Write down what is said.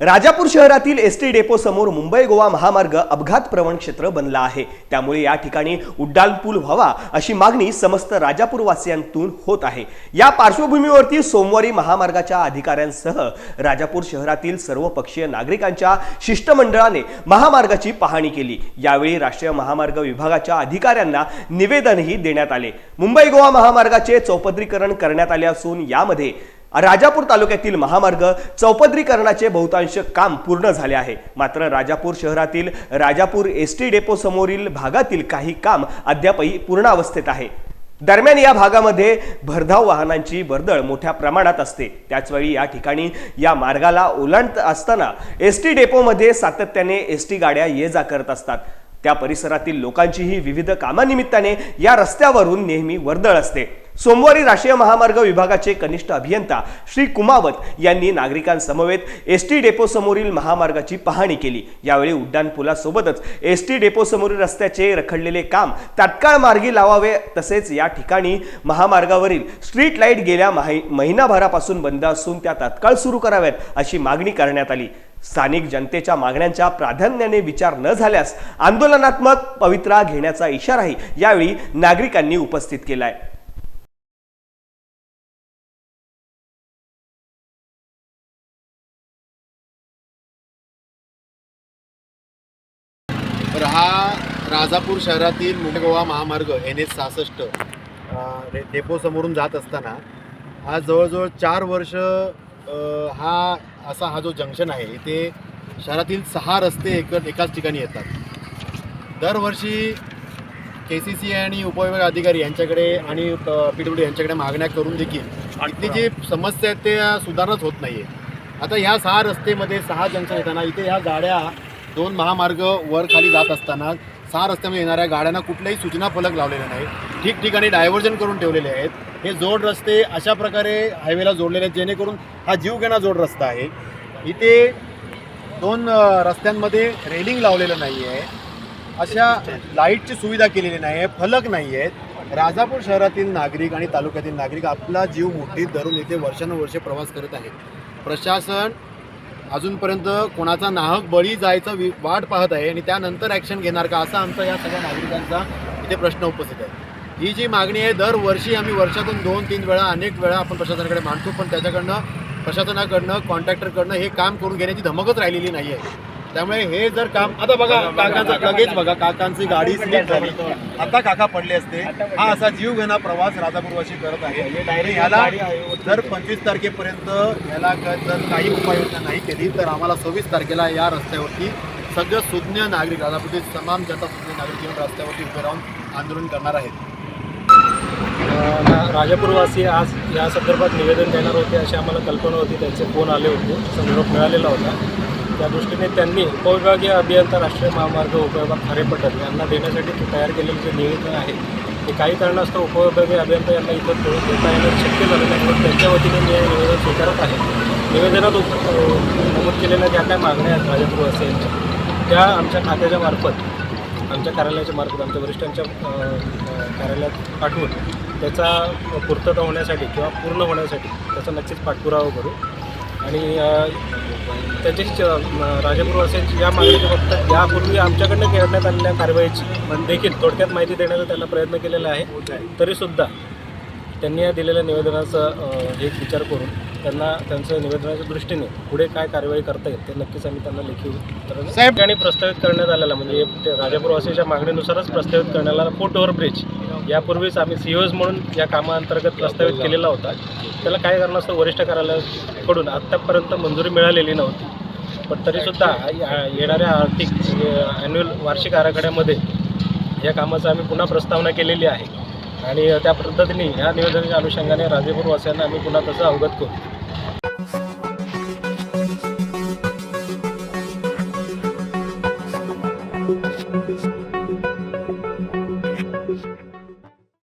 राजापूर शहरातील S T depot समोर मुंबई गोवा महामार्ग अपघात प्रवण क्षेत्र बनला आहे. त्यामुळे या ठिकाणी उड्डाणपूल व्हावा अशी मागणी समस्त राजापूरवासियांतून होत आहे. या पार्श्वभूमीवरती सोमवारी महामार्गाच्या अधिकाऱ्यांसह राजापूर शहरातील सर्वपक्षीय नागरिकांच्या शिष्टमंडळाने महामार्गाची पाहणी केली. यावेळी राष्ट्रीय महामार्ग विभागाच्या अधिकाऱ्यांना निवेदनही देण्यात आले. मुंबई गोवा महामार्गाचे चौपदरीकरण करण्यात आले असून यामध्ये राजापूर तालुक्यातील महामार्ग चौपदरीकरणाचे बहुतांश काम पूर्ण झाले आहे. मात्र राजापूर शहरातील राजापूर एस टी डेपो समोरील भागातील काही काम अद्यापही पूर्णावस्थेत आहे. दरम्यान या भागामध्ये भरधाव वाहनांची वर्दळ मोठ्या प्रमाणात असते. त्याचवेळी या ठिकाणी या मार्गाला ओलांडत असताना एस टी डेपोमध्ये सातत्याने एस टी गाड्या ये जा करत असतात. त्या परिसरातील लोकांचीही विविध कामानिमित्ताने या रस्त्यावरून नेहमी वर्दळ असते. सोमवारी राष्ट्रीय महामार्ग विभागाचे कनिष्ठ अभियंता श्री कुमावत यांनी नागरिकांसमवेत एस टी डेपोसमोरील महामार्गाची पाहणी केली. यावेळी उड्डाणपुलासोबतच एस टी डेपोसमोरील रस्त्याचे रखडलेले काम तात्काळ मार्गी लावावे तसेच या ठिकाणी महामार्गावरील स्ट्रीट लाइट गेल्या माहि महिनाभरापासून बंद असून त्या तात्काळ सुरू कराव्यात अशी मागणी करण्यात आली. स्थानिक जनतेच्या मागण्यांच्या प्राधान्याने विचार न झाल्यास आंदोलनात्मक पवित्रा घेण्याचा इशाराही यावेळी नागरिकांनी उपस्थित केला आहे हा राजापूर शहरातील मुंबई गोवा महामार्ग एन एस सहासष्ट डेपो समोरून जात असताना हा जवळजवळ चार वर्ष हा असा हा जो जंक्शन आहे इथे शहरातील सहा रस्ते एक एकाच ठिकाणी येतात. दरवर्षी के सी सी आणि उपविभाग अधिकारी यांच्याकडे आणि पी डब्ल्यू यांच्याकडे मागण्या करून देखील इथली जी समस्या आहेत ते सुधारणाच होत नाही आहे आता ह्या सहा रस्तेमध्ये सहा जंक्शन येताना इथे ह्या गाड्या दोन महामार्ग वर खाली जात असताना सहा रस्त्यामध्ये येणाऱ्या गाड्यांना कुठलाही सूचना फलक लावलेले नाही ठिकठिकाणी डायव्हर्जन करून ठेवलेले आहेत. हे जोड रस्ते अशा प्रकारे हायवेला जोडलेले आहेत जेणेकरून हा जीवघेणा जोड रस्ता आहे. इथे दोन रस्त्यांमध्ये रेलिंग लावलेलं नाही आहे अशा लाईटची सुविधा केलेली नाही आहे फलक नाही आहेत राजापूर शहरातील नागरिक आणि तालुक्यातील नागरिक आपला जीव मुठीत धरून इथे वर्षानुवर्षे प्रवास करत आहेत. प्रशासन अजूनपर्यंत कोणाचा नाहक बळी जायचा वि वाट पाहत आहे आणि त्यानंतर ॲक्शन घेणार का असा आमचा या सगळ्या नागरिकांचा इथे प्रश्न उपस्थित आहे. ही जी मागणी आहे दरवर्षी आम्ही वर्षातून दोन तीन वेळा अनेक वेळा आपण प्रशासनाकडे मांडतो पण त्याच्याकडनं प्रशासनाकडनं कॉन्ट्रॅक्टरकडनं हे काम करून घेण्याची धमकच राहिलेली नाही आहे त्यामुळे हे जर काम आता बघा काकांचं लगेच बघा. काकांची गाडी स्लिप झाली. आता काका पडले असते. हा असा जीव घेणा प्रवास राजापूरवाशी करत आहे. याला जर पंचवीस तारखेपर्यंत याला जर काही उपाययोजना नाही केली तर आम्हाला सव्वीस तारखेला या रस्त्यावरती सगळं सुज्ञ नागरिक राजापूरचे तमाम जनता सुज्ञ नागरिक येऊन रस्त्यावरती उभे राहून आंदोलन करणार आहेत. राजापूरवासी आज या संदर्भात निवेदन देणार होते अशी आम्हाला कल्पना होती. त्यांचे फोन आले होते. संदर्भ मिळालेला होता. त्या दृष्टीने त्यांनी उपविभागीय अभियंता राष्ट्रीय महामार्ग उपविभाग खारेपटण यांना देण्यासाठी ते तयार केलेलं जे निवेदन आहे ते काही कारणास्तव उपविभागीय अभियंता यांना इथं ठेवून देता येणं शक्य झालं नाही. पण त्यांच्या वतीने मी हे निवेदन स्वीकारत आहे. निवेदनात उप- नमूद केलेल्या ज्या काही मागण्या आहेत राजापूरवासियांच्या त्या आमच्या खात्याच्या मार्फत आमच्या कार्यालयाच्या मार्फत आमच्या वरिष्ठांच्या कार्यालयात पाठवून त्याचा पूर्तता होण्यासाठी किंवा पूर्ण होण्यासाठी त्याचा नक्कीच पाठपुरावा करू. आणि अ, त्याची राजापूरवासियांची या मागणीची फक्त यापूर्वी आमच्याकडनं करण्यात आलेल्या कारवाईची देखील थोडक्यात माहिती देण्याचा त्यांना प्रयत्न केलेला आहे. तरीसुद्धा त्यांनी या दिलेल्या निवेदनाचा एक विचार करून त्यांना त्यांच्या निवेदनाच्या दृष्टीने पुढे काय कारवाई करता येईल ते नक्कीच आम्ही त्यांना लेखी साहेब- ठिकाणी प्रस्तावित करण्यात आलेला म्हणजे राजापूरवासीच्या मागणीनुसारच प्रस्तावित करण्यात आला फूट ओव्हर ब्रिज यापूर्वीच आम्ही सीओज म्हणून या कामाअंतर्गत प्रस्तावित केलेला होता. त्याला काय कारणास्तव वरिष्ठ कार्यालयाकडून आत्तापर्यंत मंजुरी मिळालेली नव्हती. पण तरीसुद्धा या- येणाऱ्या आर्थिक म्हणजे ॲन्युअल वार्षिक आराखड्यामध्ये या कामाचं आम्ही पुन्हा प्रस्तावना केलेली आहे. आणि त्या पद्धतीने ह्या निवेदनाच्या अनुषंगाने राजेपूरवासियांना आम्ही पुन्हा तसं अवगत करू.